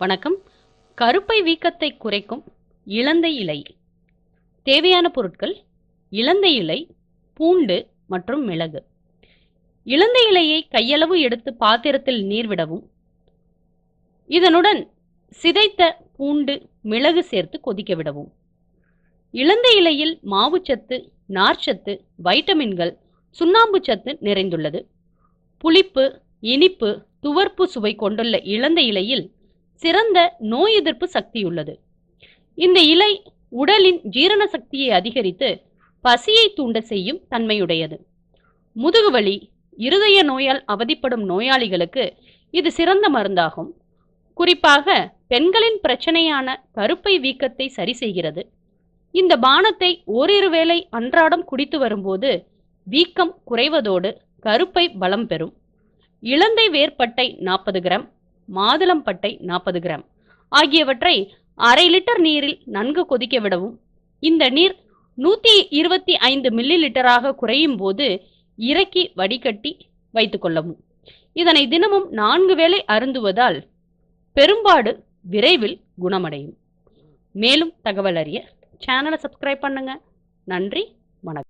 வணக்கம். கருப்பை வீக்கத்தை குறைக்கும் இலந்தை இலை. தேவையான பொருட்கள் இலந்தை இலை பூண்டு மற்றும் மிளகு. இலந்தை இலையை கையளவு எடுத்து பாத்திரத்தில் நீர் விடவும். இதனுடன் சிதைத்த பூண்டு மிளகு சேர்த்து கொதிக்க விடவும். இலந்தை இலையில் மாவுச்சத்து நார்ச்சத்து வைட்டமின்கள் சுண்ணாம்பு சத்து நிறைந்துள்ளது. புளிப்பு இனிப்பு துவர்ப்பு சுவை கொண்டுள்ள இலந்தை இலையில் சிறந்த நோய் எதிர்ப்பு சக்தியுள்ளது இந்த இலை உடலின் ஜீரண சக்தியை அதிகரித்து பசியை தூண்ட செய்யும் தன்மையுடையது. முதுகுவலி இருதய நோயால் அவதிப்படும் நோயாளிகளுக்கு இது சிறந்த மருந்தாகும். குறிப்பாக பெண்களின் பிரச்சனையான கருப்பை வீக்கத்தை சரி செய்கிறது. இந்த பானத்தை ஓரிரு வேளை அன்றாடம் குடித்து வரும்போது வீக்கம் குறைவதோடு கருப்பை பலம் பெறும். இலந்தை வேர்பட்டை நாற்பது கிராம் மாதுளம்பட்டை நாற்பது கிராம். ஆகியவற்றை அரை லிட்டர் நீரில் நன்கு கொதிக்க விடவும். இந்த நீர் நூற்றி இருபத்தி ஐந்து மில்லி லிட்டராக குறையும் போது இறக்கி வடிகட்டி வைத்துக்கொள்ளவும் இதனை தினமும் நான்கு வேளை அருந்துவதால் பெரும்பாடு விரைவில் குணமடையும். மேலும் தகவல் அறிய சேனலை சப்ஸ்கிரைப் பண்ணுங்க. நன்றி.